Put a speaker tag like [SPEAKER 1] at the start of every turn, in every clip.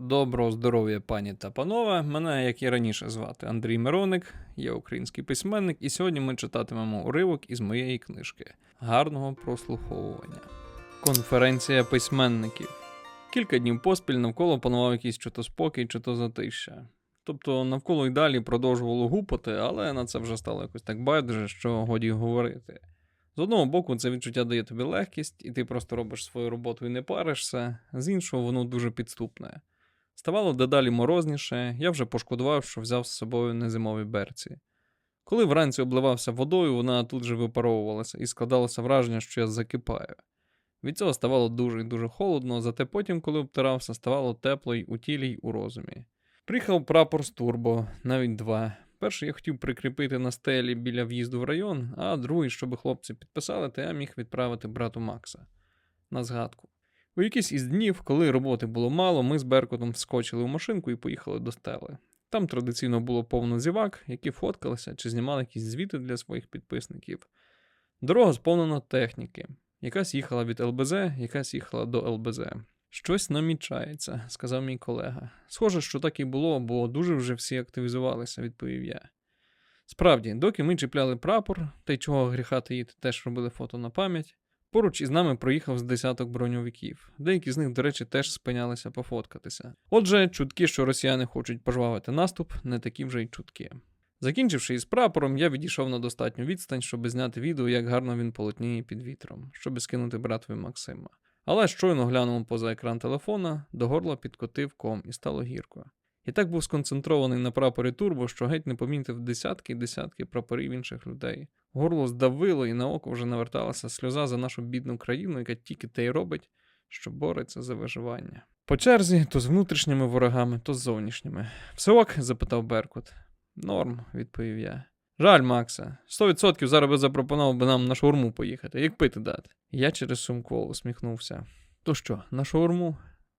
[SPEAKER 1] Доброго здоров'я, пані та панове. Мене, як і раніше, звати Андрій Мироник, я український письменник, і сьогодні ми читатимемо уривок із моєї книжки Гарного прослуховування. Конференція письменників. Кілька днів поспіль навколо панував якийсь чи то спокій, чи то затища. Тобто навколо й далі продовжувало гупати, але на це вже стало якось так байдуже, що годі говорити. З одного боку, це відчуття дає тобі легкість, і ти просто робиш свою роботу і не паришся, з іншого, воно дуже підступне. Ставало дедалі морозніше, я вже пошкодував, що взяв з собою незимові берці. Коли вранці обливався водою, вона тут же випаровувалася і складалося враження, що я закипаю. Від цього ставало дуже і дуже холодно, зате потім, коли обтирався, ставало тепло й у тілі й у розумі. Приїхав прапор з турбо, навіть два. Перший я хотів прикріпити на стелі біля в'їзду в район, а другий, щоб хлопці підписали, то я міг відправити брату Макса на згадку. У якийсь із днів, коли роботи було мало, ми з Беркотом вскочили в машинку і поїхали до стели. Там традиційно було повно зівак, які фоткалися чи знімали якісь звіти для своїх підписників. Дорога сповнена техніки. Якась їхала від ЛБЗ, якась їхала до ЛБЗ. Щось намічається, сказав мій колега. Схоже, що так і було, бо дуже вже всі активізувалися, відповів я. Справді, доки ми чіпляли прапор, та й чого гріха таїти, теж робили фото на пам'ять. Поруч із нами проїхав з десяток броньовиків. Деякі з них, до речі, теж спинялися пофоткатися. Отже, чутки, що росіяни хочуть пожвавити наступ, не такі вже й чутки. Закінчивши із прапором, я відійшов на достатню відстань, щоб зняти відео, як гарно він полотніє під вітром, щоб скинути братові Максима. Але щойно глянув поза екран телефона, до горла підкотив ком і стало гірко. І так був сконцентрований на прапорі турбо, що геть не помітив десятки й десятки прапорів інших людей. Горло здавило, і на око вже наверталася сльоза за нашу бідну країну, яка тільки те й робить, що бореться за виживання. По черзі, то з внутрішніми ворогами, то з зовнішніми. Все ок? запитав Беркут. Норм, відповів я. Жаль, Макса. Сто відсотків зараз би запропонував би нам на шаурму поїхати, як пити дати. Я через сумку усміхнувся. То що, на шаурму?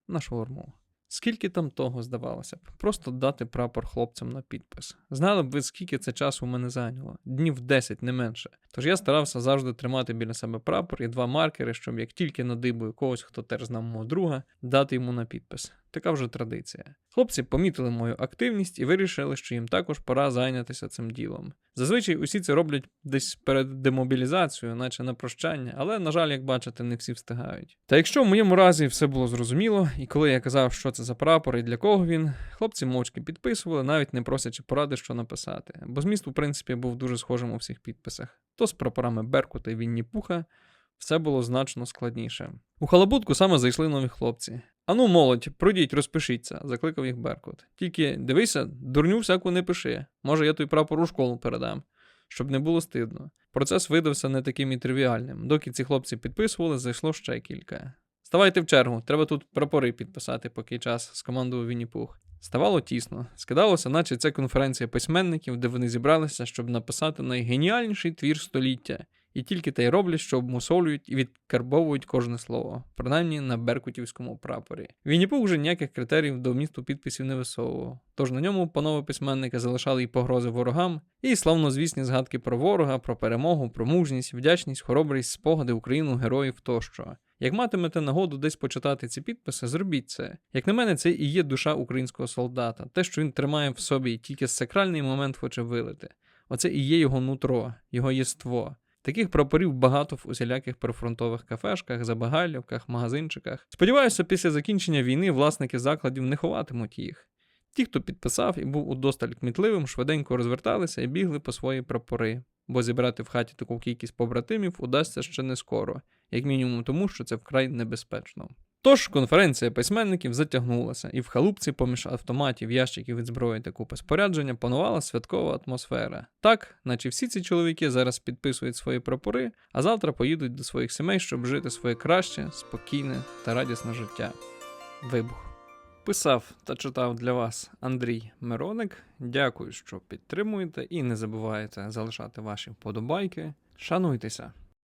[SPEAKER 1] На шаурму. Скільки там того здавалося б? Просто дати прапор хлопцям на підпис. Знали б ви, скільки це часу у мене зайняло? Днів 10, не менше. Тож я старався завжди тримати біля себе прапор і два маркери, щоб як тільки надибую когось, хто теж знав мого друга, дати йому на підпис. Така вже традиція. Хлопці помітили мою активність і вирішили, що їм також пора зайнятися цим ділом. Зазвичай усі це роблять десь перед демобілізацією, наче на прощання, але, на жаль, як бачите, не всі встигають. Та якщо в моєму разі все було зрозуміло, і коли я казав, що це за прапор і для кого він, хлопці мовчки підписували, навіть не просячи поради, що написати, бо зміст, у принципі, був дуже схожим у всіх підписах. То з прапорами Беркута і Вінні Пуха, все було значно складніше. У халабутку саме зайшли нові хлопці. Ану, молодь, пройдіть, розпишіться, закликав їх Беркут. Тільки дивися, дурню всяку не пиши. Може, я той прапор у школу передам, щоб не було стидно. Процес видався не таким і тривіальним. Доки ці хлопці підписували, зайшло ще кілька. Ставайте в чергу, треба тут прапори підписати, поки час, скомандував Вінні Пух. Ставало тісно. Скидалося, наче це конференція письменників, де вони зібралися, щоб написати найгеніальніший твір століття, і тільки те й роблять, що обмусолюють і відкарбовують кожне слово, принаймні на беркутівському прапорі. Вінніпух вже ніяких критеріїв до вмісту підписів не висовував, тож на ньому панове письменники залишали й погрози ворогам, і славнозвісні згадки про ворога, про перемогу, про мужність, вдячність, хоробрість, спогади, Україну, героїв тощо. Як матимете нагоду десь почитати ці підписи, зробіть це. Як на мене, це і є душа українського солдата, те, що він тримає в собі і тільки сакральний момент хоче вилити. Оце і є його нутро, його єство. Таких прапорів багато в усіляких прифронтових кафешках, забагайлівках, магазинчиках. Сподіваюся, після закінчення війни власники закладів не ховатимуть їх. Ті, хто підписав і був удосталь кмітливим, швиденько розверталися і бігли по свої прапори, бо зібрати в хаті таку кількість побратимів удасться ще не скоро, як мінімум тому, що це вкрай небезпечно. Тож конференція письменників затягнулася, і в халупці, поміж автоматів, ящиків від зброї та купи спорядження, панувала святкова атмосфера. Так, наче всі ці чоловіки зараз підписують свої прапори, а завтра поїдуть до своїх сімей, щоб жити своє краще, спокійне та радісне життя. Вибух. Писав та читав для вас Андрій Мироник. Дякую, що підтримуєте, і не забувайте залишати ваші вподобайки. Шануйтеся!